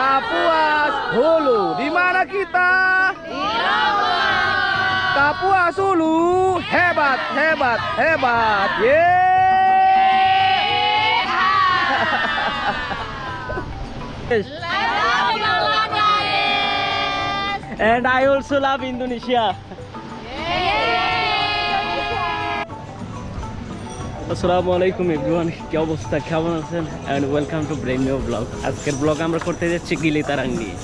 Kapuas Hulu. Di mana kita? Di Kapuas Hulu. Hebat, hebat, hebat. Yeay. And I also love Indonesia. আসসালামু আলাইকুম everyone, কি অবস্থা? কেমন আছেন? And welcome to brain blog আজকের blog আমরা করতে যাচ্ছি গিলি তারাং নিয়ে।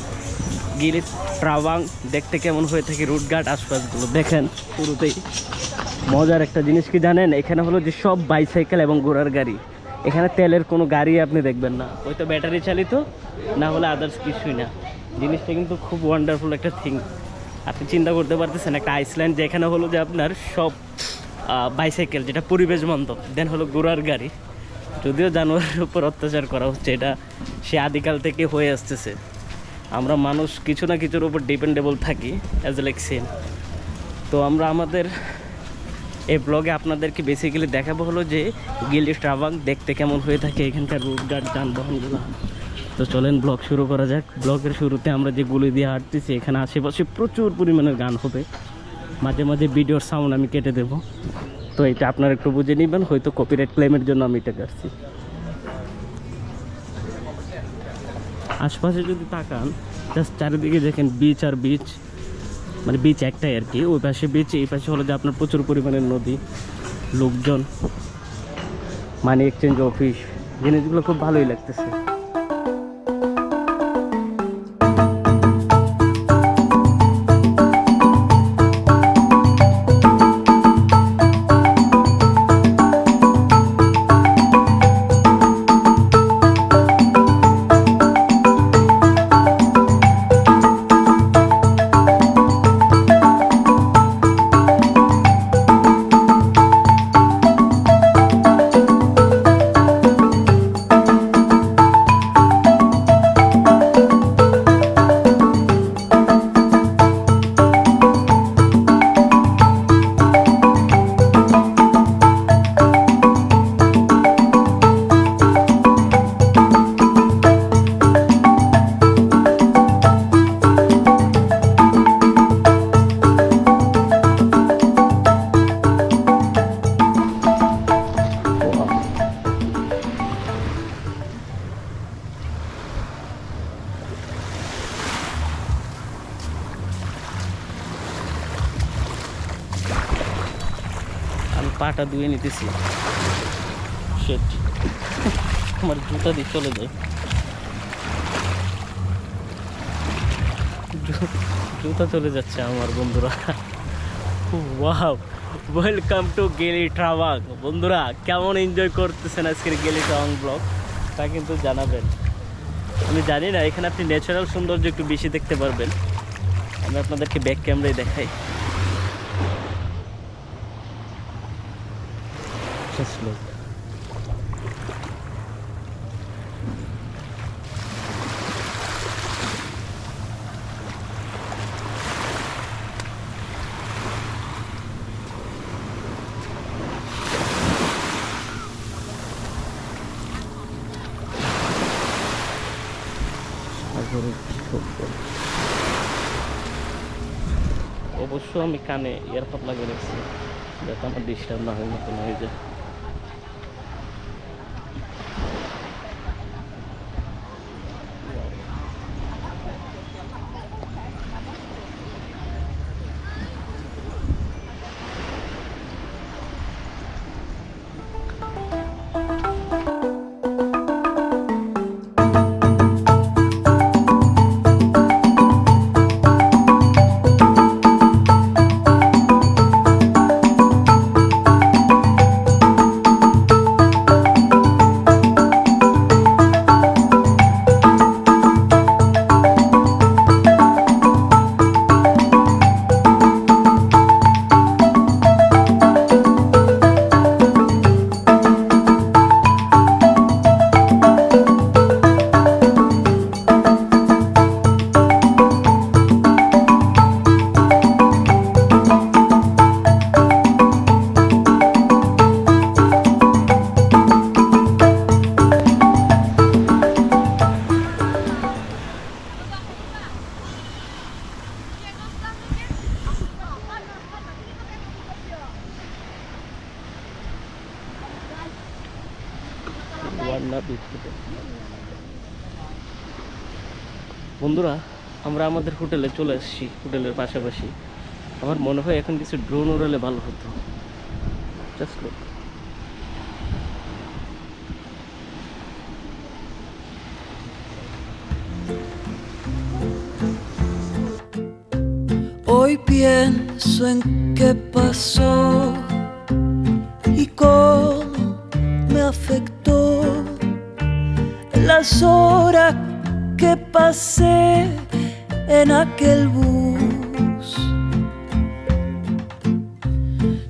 গিলি ট্রাবাং দেখতে কেমন হয়ে থাকে রুটঘাট আশপাশগুলো, দেখেন। শুরুতেই মজার একটা জিনিস কি জানেন? এখানে হলো যে সব বাইসাইকেল এবং ঘোড়ার গাড়ি। এখানে তেলের কোনো গাড়ি আপনি দেখবেন না। হয়তো ব্যাটারি চালিত, না হলে আদার্স কিছুই না। জিনিসটা কিন্তু খুব ওয়ান্ডারফুল একটা থিং আপনি চিন্তা করতে পারতেছেন, একটা আইসল্যান্ড যেখানে হলো যে আপনার সব বাইসাইকেল যেটা পরিবেশ বান্ধব দেন হলো ঘোড়ার গাড়ি। যদিও জানোয়ারের উপর অত্যাচার করা হচ্ছে, এটা সে আদিকাল থেকে হয়ে আসতেছে। আমরা মানুষ কিছু না কিছুর উপর ডিপেন্ডেবল থাকি অ্যাজ লাইক সেম তো আমরা আমাদের, এই ব্লগে আপনাদেরকে বেসিক্যালি দেখাবো হলো যে গিলি ট্রাভাং দেখতে কেমন হয়ে থাকে, এখানকার রুটঘাট যানবাহনগুলো। তো চলেন ব্লগ শুরু করা যাক। ব্লগের শুরুতে আমরা যে গুলি দিয়ে হাঁটতেছি, এখানে আশেপাশে প্রচুর পরিমাণের গান হবে। মাঝে মাঝে ভিডিওর সাউন্ড আমি কেটে দেব। তো এটা আপনারা একটু বুঝে নেবেন, হয়তো কপিরাইট ক্লেমের জন্য আমি এটা করছি আশপাশে যদি তাকান জাস্ট চারিদিকে দেখেন বিচ আর বিচ মানে বিচ একটাই আর কি, ওই পাশে বিচ এই পাশে হলো যে আপনার প্রচুর পরিমাণের নদী, লোকজন মানি এক্সচেঞ্জ অফিস জিনিসগুলো খুব ভালোই লাগতেছে। ধুয়ে নিতেছি। Shit. আমার জুতা দিয়ে চলে যায়। জুতা চলে যাচ্ছে আমার বন্ধুরা। ওয়াও ওয়েলকাম টু গেলি ট্রাভাং বন্ধুরা, কেমন এনজয় করতেছেন আজকের গেলি ট্রাভাং ব্লগ তা কিন্তু জানাবেন। আমি জানি না, এখানে আপনি ন্যাচারাল সৌন্দর্য একটু বেশি দেখতে পারবেন। আমি আপনাদেরকে ব্যাক ক্যামেরায় দেখাই। Just look. সাগরের ছোট্ট। অবশ্য আমি কানে ইয়ারপড লাগিয়ে রেখেছি যাতে আমার ডিস্টার্ব না হয় মতন হয়ে যায় বন্ধুরা, আমরা আমাদের হোটেলে চলে এসেছি, হোটেলের পাশাপাশি। আমার মনে হয় এখন কিছু ড্রোন উড়ালে ভালো হতো। Just Hoy pienso en qué pasó. Las horas que pasé en aquel bus.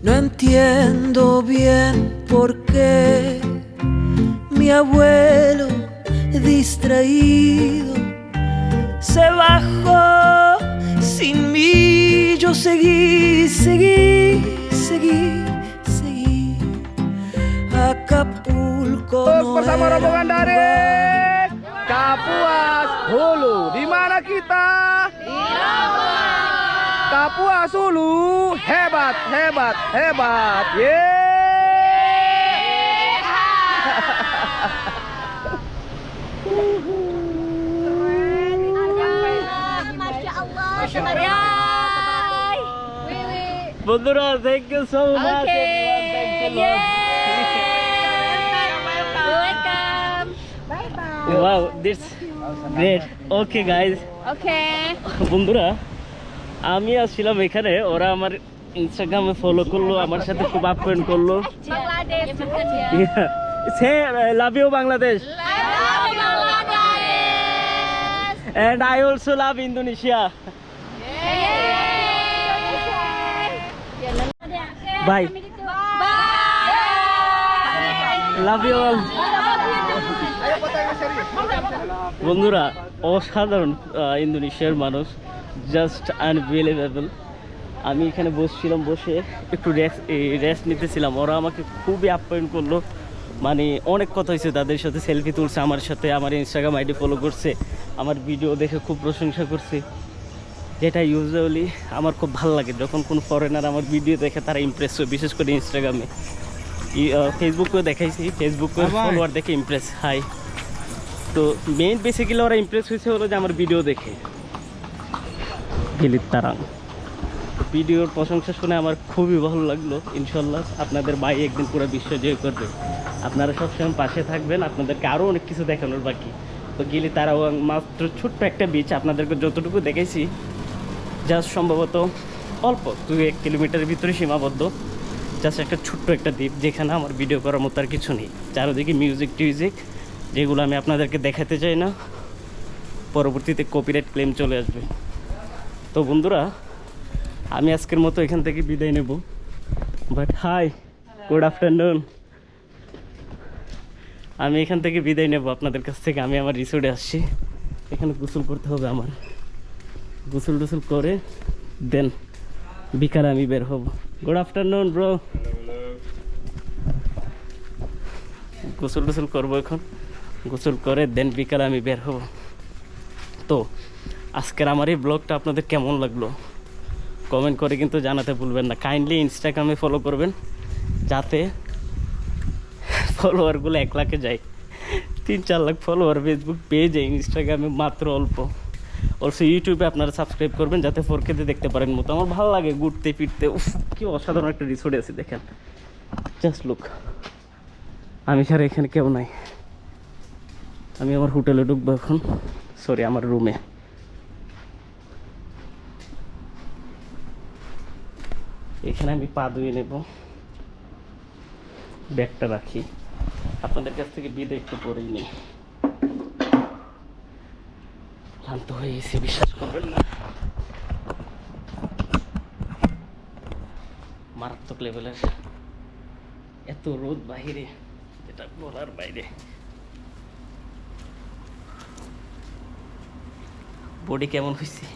No entiendo bien por qué mi abuelo distraído se bajó sin mí. Yo seguí, seguí, seguí, seguí. Acapulco no Kapuas Hulu. Di mana kita? Di Labuan. Kapuas Hulu hebat hebat hebat. Ye. Masya thank you so much. Okay. thank you. Wow this great okay guys Okay. বন্ধুরা আমি আসছিলাম এখানে। ওরা আমার ইনস্টাগ্রামে follow করল আমার সাথে খুব আপ্যায়ন করল. সে love you Bangladesh. And I also love Indonesia bye love you all বন্ধুরা অসাধারণ ইন্দোনেশিয়ার মানুষ জাস্ট আনবিলিভেবল আমি এখানে বসছিলাম বসে একটু রেস্ট রেস্ট নিতেছিলাম। ওরা আমাকে খুবই আপ্যায়ন করল। মানে অনেক কথা হয়েছে তাদের সাথে সেলফি তুলছে আমার সাথে আমার ইনস্টাগ্রাম আইডি ফলো করছে আমার ভিডিও দেখে খুব প্রশংসা করছে। যেটা ইউজুয়ালি আমার খুব ভালো লাগে যখন কোনো ফরেনার আমার ভিডিও দেখে তারা ইমপ্রেস হয় বিশেষ করে ইনস্টাগ্রামে ফেসবুকেও দেখাইছি ফেসবুকে ফলোয়ার দেখে ইমপ্রেস হাই তো মেইন বেসিক্যালি ওরা ইমপ্রেস হয়েছে হলো যে আমার ভিডিও দেখে। গিলিত তারাং ভিডিওর প্রশংসা শুনে আমার খুবই ভালো লাগল। ইনশাল্লাহ আপনাদের ভাই একদিন পুরো বিশ্ব জয় করবে। আপনারা সবসময় পাশে থাকবেন, আপনাদেরকে আরও অনেক কিছু দেখানোর বাকি। তো গিলি তারাও মাত্র ছোট্ট একটা বিচ আপনাদেরকে যতটুকু দেখেছি জাস্ট সম্ভবত অল্প, দুই এক কিলোমিটারের ভিতরে সীমাবদ্ধ। জাস্ট একটা ছোট্ট একটা দ্বীপ, যেখানে আমার ভিডিও করার মতো আর কিছু নেই। চারদিকে মিউজিক টিউজিক যেগুলো আমি আপনাদেরকে দেখাতে চাই না পরবর্তীতে কপিরাইট ক্লেম চলে আসবে। তো বন্ধুরা আমি আজকের মতো এখান থেকে বিদায় নেব। বাট হাই গুড আফটারনুন আমি এখান থেকে বিদায় নেব আপনাদের কাছ থেকে। আমি আমার রিসোর্টে আসছি। এখানে গোসল করতে হবে আমার। গোসল টুসল করে দেন বিকালে আমি বের হব। গুড আফটারনুন ব্রো গোসল টুসল করব এখন। গোসল করে দেন বিকালে আমি বের হব। তো, আজকের আমার এই ব্লগটা আপনাদের কেমন লাগল? কমেন্ট করে কিন্তু জানাতে ভুলবেন না। কাইন্ডলি ইনস্টাগ্রামে ফলো করবেন, যাতে ফলোয়ারগুলো এক লাখে যায়। তিন চার লাখ ফলোয়ার ফেসবুক পেয়ে যায় ইনস্টাগ্রামে মাত্র অল্প। অলসো ইউটিউবে আপনারা সাবস্ক্রাইব করবেন, যাতে ফোর কেতে দেখতে পারেন মতো। আমার ভালো লাগে ঘুরতে, ফিরতে। উফ, কি অসাধারণ একটা রিসোর্টে আছে, দেখেন। জাস্ট লুক আমি ছাড়া এখানে কেউ নাই। আমি আমার হোটেলে ঢুকবো এখন। সরি আমার রুমে এখানে আমি পা ধুয়ে নেব। ব্যাগটা রাখি। আপনাদের কাছ থেকে বিদায় একটু পরেই নেই। ক্লান্ত হয়ে গেছি, বিশ্বাস করবেন না। মারাত্মক লেভেলের এত রোদ বাহিরে এটা বলার বাইরে। বডি কেমন হয়েছে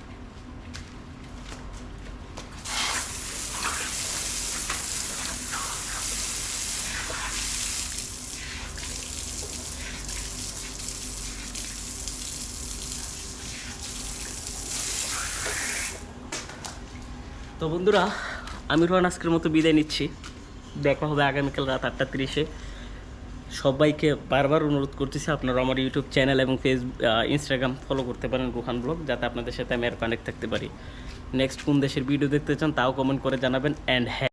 তো বন্ধুরা, আমি রোহান আজকের মতো বিদায় নিচ্ছি। দেখা হবে আগামীকাল রাত আটটা তিরিশে। সবাইকে বারবার অনুরোধ করতেছি, আপনারা আমার ইউটিউব চ্যানেল এবং ফেসবুক ইনস্টাগ্রাম ফলো করতে পারেন রুহান ব্লগ, যাতে আপনাদের সাথে আমি আর কানেক্ট থাকতে পারি। নেক্সট কোন দেশের ভিডিও দেখতে চান, তাও কমেন্ট করে জানাবেন অ্যান্ড হ্যাঁ